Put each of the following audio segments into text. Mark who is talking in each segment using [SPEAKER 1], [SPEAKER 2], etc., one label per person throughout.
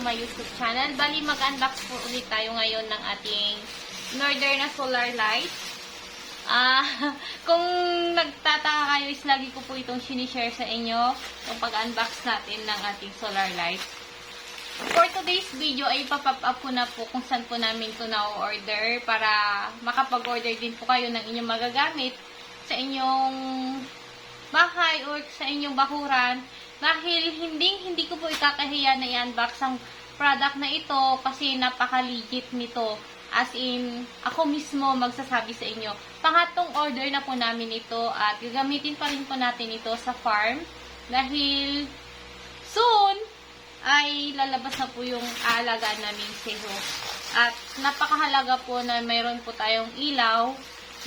[SPEAKER 1] my YouTube channel. Bali, mag-unbox po ulit tayo ngayon ng ating in-order na solar light. Ah, kung nagtataka kayo is lagi ko po itong sinishare sa inyo yung pag-unbox natin ng ating solar light. For today's video ay papap up ko na po kung saan po namin ito na-order para makapag-order din po kayo ng inyong magagamit sa inyong bahay or sa inyong bakuran dahil hindi hindi ko po ikakahiya na i-unbox ang product na ito kasi napaka-legit nito. As in, ako mismo magsasabi sa inyo. Pangatong order na po namin ito at gagamitin pa rin po natin ito sa farm dahil soon ay lalabas na po yung aalagaan namin seho. At napakahalaga po na mayroon po tayong ilaw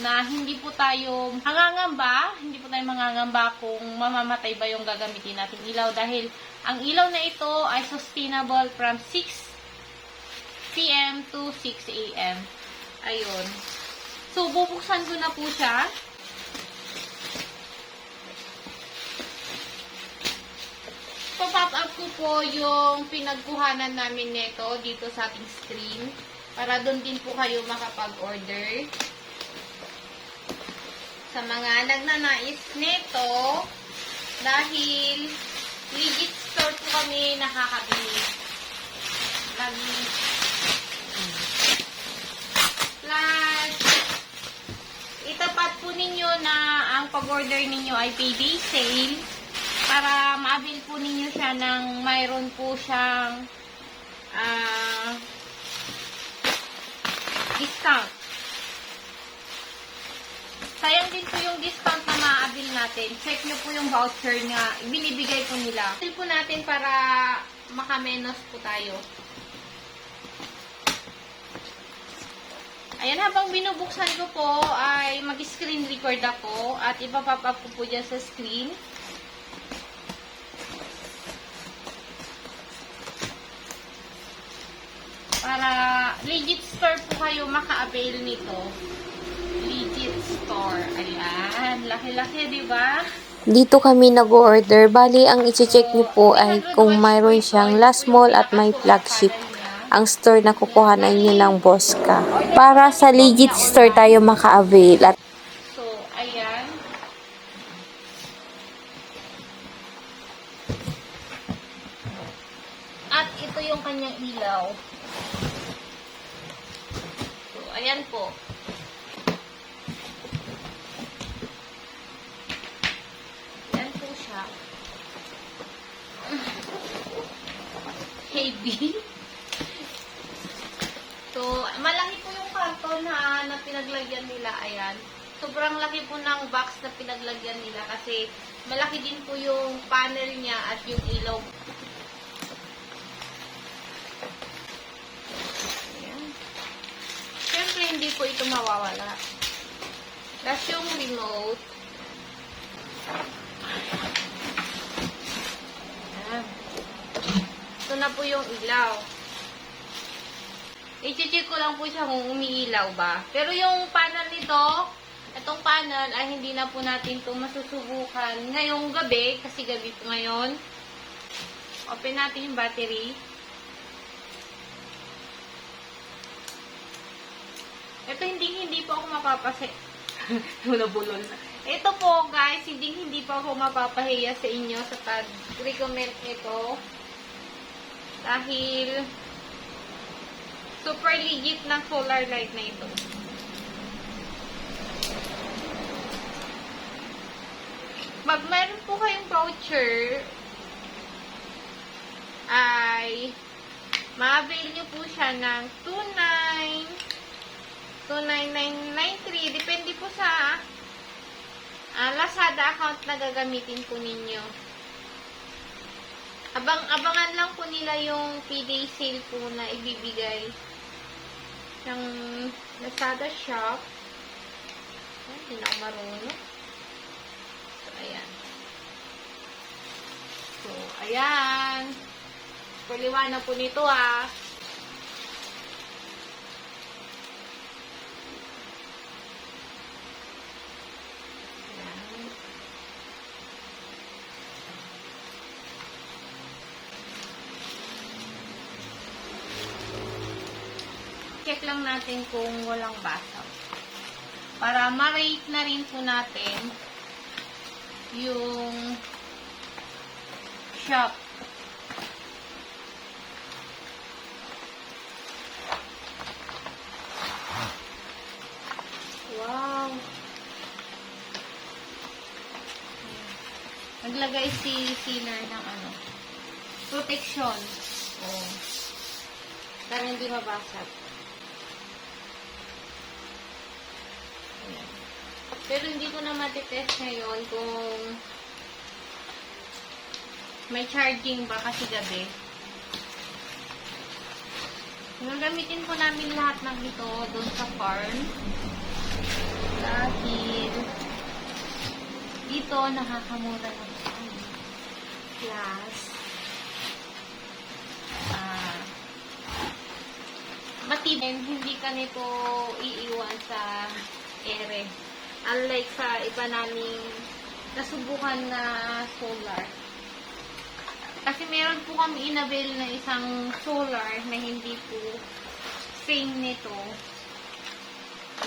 [SPEAKER 1] na hindi po tayo mangangamba, hindi po tayo mangangamba kung mamamatay ba yung gagamitin natin ilaw dahil ang ilaw na ito ay sustainable from 6 p.m. to 6 a.m. Ayun. So, bubuksan ko na po siya. pop up ko po yung pinagkuhanan namin nito dito sa ating screen para doon din po kayo makapag-order. Sa mga nagnanais nito, dahil legit store po kami nakakabili. Lagi. Plus, itapat po ninyo na ang pag-order ninyo ay payday sale para maabil po ninyo siya ng mayroon po siyang ah, discount. Sayang din po yung discount na maabil natin. Check nyo po yung voucher nga binibigay po nila. Check po natin para makamenos po tayo. Ayan, habang binubuksan ko po ay mag-screen record ako at ipapop up ko po dyan sa screen. Para legit store po kayo maka-avail nito. Legit store. Ayan. Laki-laki, di ba?
[SPEAKER 2] Dito kami nag-order. Bali, ang iti-check nyo po ay kung mayroon siyang last mall at may flagship. Ang store na kukuhanan nyo ng boss ka. Para sa legit store tayo maka-avail. At
[SPEAKER 1] So, ayan. At ito yung kanyang ilaw. Ayan po. Ayan po siya. Heavy. So, malaki po yung karton na, na pinaglagyan nila. Ayan. Sobrang laki po ng box na pinaglagyan nila kasi malaki din po yung panel niya at yung ilaw. Ayan. Siyempre, hindi po ito mawawala. Tapos yung remote. Ayan. Ito na po yung ilaw. I-check ko lang po siya kung umiilaw ba. Pero yung panel nito, itong panel ay hindi na po natin ito masusubukan ngayong gabi, kasi gabi po ngayon. Open natin yung battery. Ito hindi hindi po ako mapapase. Nabulol na. Ito po guys, hindi hindi po ako mapapahiya sa inyo sa pag-recommend ito. Dahil super legit ng solar light na ito. Pag meron po kayong voucher, ay ma-avail nyo po siya ng 29 29993 depende po sa ah, Lazada account na gagamitin po ninyo. Abang abangan lang po nila yung payday sale po na ibibigay ng Lazada shop. Ay, hindi na ako marunong. So, ayan. So, ayan. Paliwanag po nito ah. Check lang natin kung walang basag. Para ma-rate na rin po natin yung shop. Wow! Naglagay si sealer ng ano, protection. Oh. Para hindi mabasag. Pero hindi ko na matitest ngayon kung may charging ba kasi gabi. Gagamitin po namin lahat ng ito doon sa farm. Dahil dito nakakamura ano, plus ah matibay hindi ka nito iiwan sa ere. Unlike sa iba naming nasubukan na solar. Kasi meron po kami inabil na isang solar na hindi po same nito.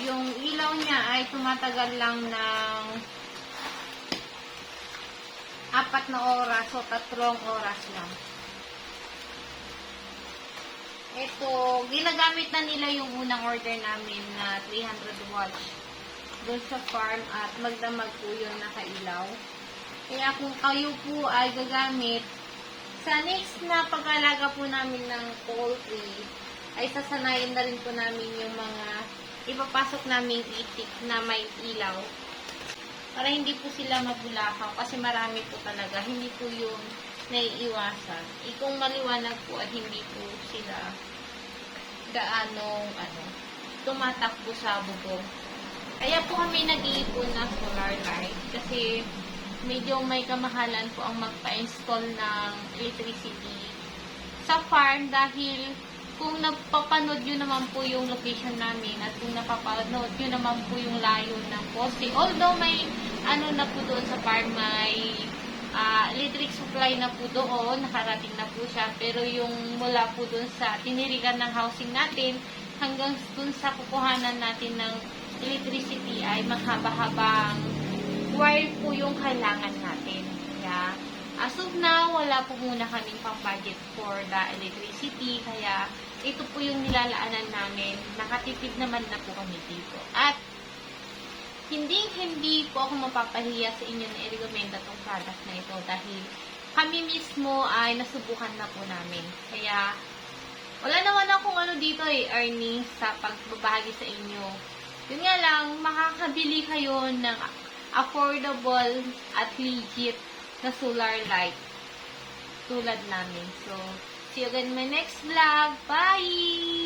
[SPEAKER 1] Yung ilaw niya ay tumatagal lang ng apat na oras o tatlong oras lang. Ito, ginagamit na nila yung unang order namin na 300 watts doon sa farm at magdamag po yung nakailaw. Kaya kung kayo po ay gagamit, sa next na pag-alaga po namin ng poultry, ay sasanayin na rin po namin yung mga ipapasok naming itik na may ilaw para hindi po sila mabulakaw kasi marami po talaga. Hindi po yung naiiwasan. E kung maliwanag po at hindi po sila gaanong ano, tumatakbo sa bubong. Kaya po kami nag-iipon ng solar light kasi medyo may kamahalan po ang magpa-install ng electricity sa farm dahil kung nagpapanood yun naman po yung location namin at kung napapanood yun naman po yung layo ng poste. Although may ano na po doon sa farm, may ah, electric supply na po doon, nakarating na po siya. Pero yung mula po doon sa tinirigan ng housing natin hanggang doon sa kukuhanan natin ng electricity ay mahaba-habang wire po yung kailangan natin. Kaya, as of now, wala po muna kaming pang-budget for the electricity. Kaya, ito po yung nilalaanan namin. Nakatipid naman na po kami dito. At, hindi hindi po ako mapapahiya sa inyo na i-recommend itong product na ito dahil kami mismo ay nasubukan na po namin. Kaya, wala naman akong ano dito eh, earnings sa pagbabahagi sa inyo. Yun nga lang, makakabili kayo ng affordable at legit na solar light tulad namin. So, see you again in my next vlog. Bye!